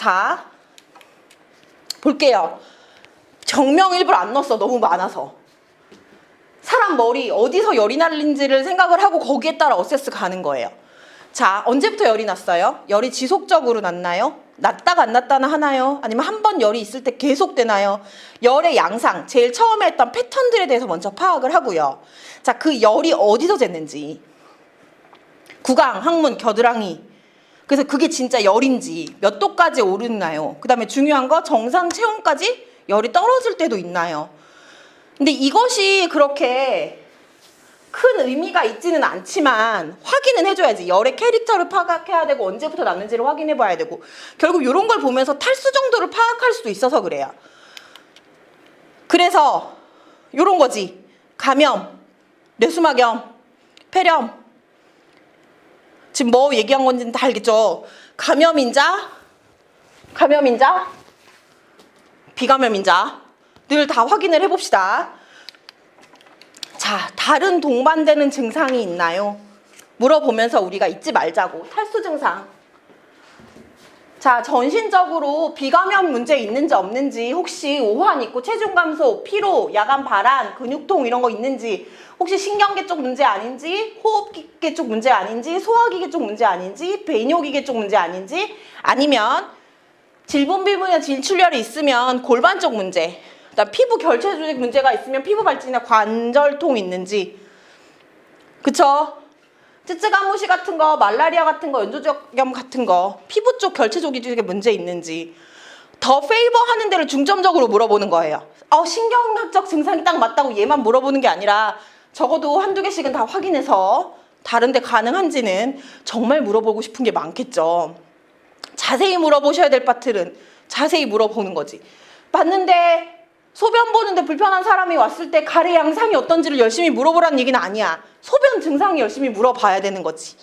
자, 볼게요. 정명 일부러 안 넣었어. 너무 많아서. 사람 머리 어디서 열이 날린지를 생각을 하고 거기에 따라 어세스 가는 거예요. 자, 언제부터 열이 났어요? 열이 지속적으로 났나요? 났다가 안 났다나 하나요? 아니면 한 번 열이 있을 때 계속 되나요? 열의 양상, 제일 처음에 했던 패턴들에 대해서 먼저 파악을 하고요. 자, 그 열이 어디서 쟀는지. 구강, 항문, 겨드랑이. 그래서 그게 진짜 열인지 몇 도까지 오르나요? 그 다음에 중요한 거 정상 체온까지 열이 떨어질 때도 있나요? 근데 이것이 그렇게 큰 의미가 있지는 않지만 확인은 해줘야지. 열의 캐릭터를 파악해야 되고 언제부터 났는지를 확인해 봐야 되고 결국 이런 걸 보면서 탈수 정도를 파악할 수도 있어서 그래요. 그래서 이런 거지. 감염, 뇌수막염, 폐렴. 지금 뭐 얘기한 건지는 다 알겠죠? 감염인자, 감염인자, 비감염인자 늘 다 확인을 해봅시다. 자, 다른 동반되는 증상이 있나요? 물어보면서 우리가 잊지 말자고. 탈수 증상. 자, 전신적으로 비감염 문제 있는지 없는지, 혹시 오한 있고 체중 감소, 피로, 야간 발한, 근육통 이런 거 있는지, 혹시 신경계 쪽 문제 아닌지, 호흡기계 쪽 문제 아닌지, 소화기계 쪽 문제 아닌지, 배뇨기계 쪽 문제 아닌지, 아니면 질분비분이나 질출혈이 있으면 골반 쪽 문제, 그다음 피부 결체 조직 문제가 있으면 피부 발진이나 관절통 있는지, 그쵸? 쯔쯔가무시 같은 거, 말라리아 같은 거, 연조적염 같은 거, 피부 쪽 결체 조직에 문제 있는지 더 페이버 하는 데를 중점적으로 물어보는 거예요. 어, 신경학적 증상이 딱 맞다고 얘만 물어보는 게 아니라 적어도 한두 개씩은 다 확인해서 다른 데 가능한지는 정말 물어보고 싶은 게 많겠죠. 자세히 물어보셔야 될 파트는 자세히 물어보는 거지. 봤는데 소변 보는데 불편한 사람이 왔을 때 가래 양상이 어떤지를 열심히 물어보라는 얘기는 아니야. 소변 증상이 열심히 물어봐야 되는 거지.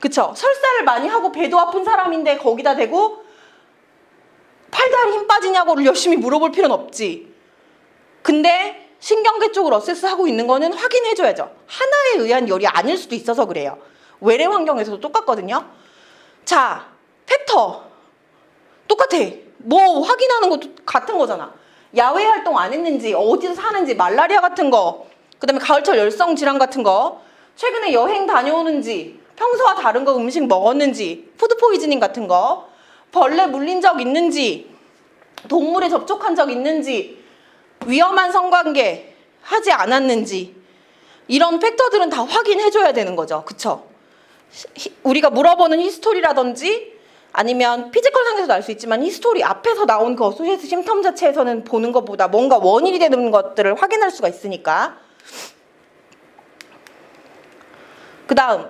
그쵸? 설사를 많이 하고 배도 아픈 사람인데 거기다 대고 팔다리 힘 빠지냐고를 열심히 물어볼 필요는 없지. 근데 신경계 쪽을 어세스 하고 있는 거는 확인해줘야죠. 하나에 의한 열이 아닐 수도 있어서 그래요. 외래 환경에서도 똑같거든요. 자, 팩터. 똑같아. 뭐 확인하는 것도 같은 거잖아. 야외 활동 안 했는지, 어디서 사는지, 말라리아 같은 거, 그 다음에 가을철 열성 질환 같은 거, 최근에 여행 다녀오는지, 평소와 다른 거 음식 먹었는지, 푸드 포이즈닝 같은 거, 벌레 물린 적 있는지, 동물에 접촉한 적 있는지, 위험한 성관계 하지 않았는지, 이런 팩터들은 다 확인해 줘야 되는 거죠. 그쵸? 히- 우리가 물어보는 히스토리라든지 아니면 피지컬 상에서도 알 수 있지만 히스토리 앞에서 나온 그 어소시에이트 심텀 자체에서는 보는 것보다 뭔가 원인이 되는 것들을 확인할 수가 있으니까. 그 다음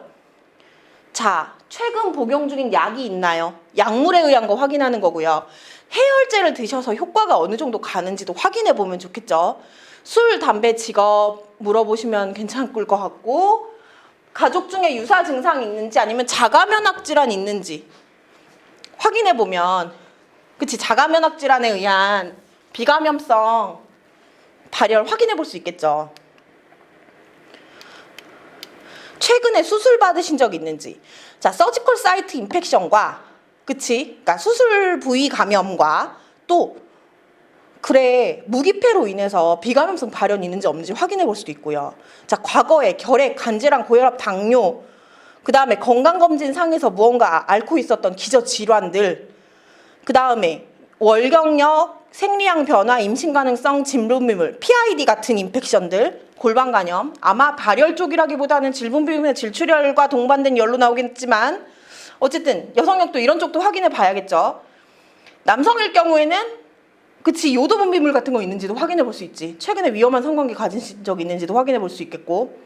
자 최근 복용 중인 약이 있나요? 약물에 의한 거 확인하는 거고요. 해열제를 드셔서 효과가 어느 정도 가는지도 확인해 보면 좋겠죠. 술, 담배, 직업 물어보시면 괜찮을 것 같고 가족 중에 유사 증상이 있는지 아니면 자가면역 질환이 있는지 확인해 보면 그치 자가면역 질환에 의한 비감염성 발열 확인해 볼 수 있겠죠. 최근에 수술 받으신 적 있는지 자 서지컬 사이트 인펙션과 그치 그러니까 수술 부위 감염과 또 그래 무기폐로 인해서 비감염성 발현이 있는지 없는지 확인해 볼 수도 있고요. 자 과거에 결핵, 간질환, 고혈압, 당뇨 그 다음에 건강검진 상에서 무언가 앓고 있었던 기저 질환들 그 다음에 월경력, 생리양 변화, 임신 가능성, 진분비물, PID 같은 인펙션들, 골반 간염, 아마 발열 쪽이라기보다는 질분비물의 질출혈과 동반된 열로 나오겠지만 어쨌든 여성력도 이런 쪽도 확인해 봐야겠죠. 남성일 경우에는 그치 요도 분비물 같은 거 있는지도 확인해 볼 수 있지. 최근에 위험한 성관계 가진 적 있는지도 확인해 볼 수 있겠고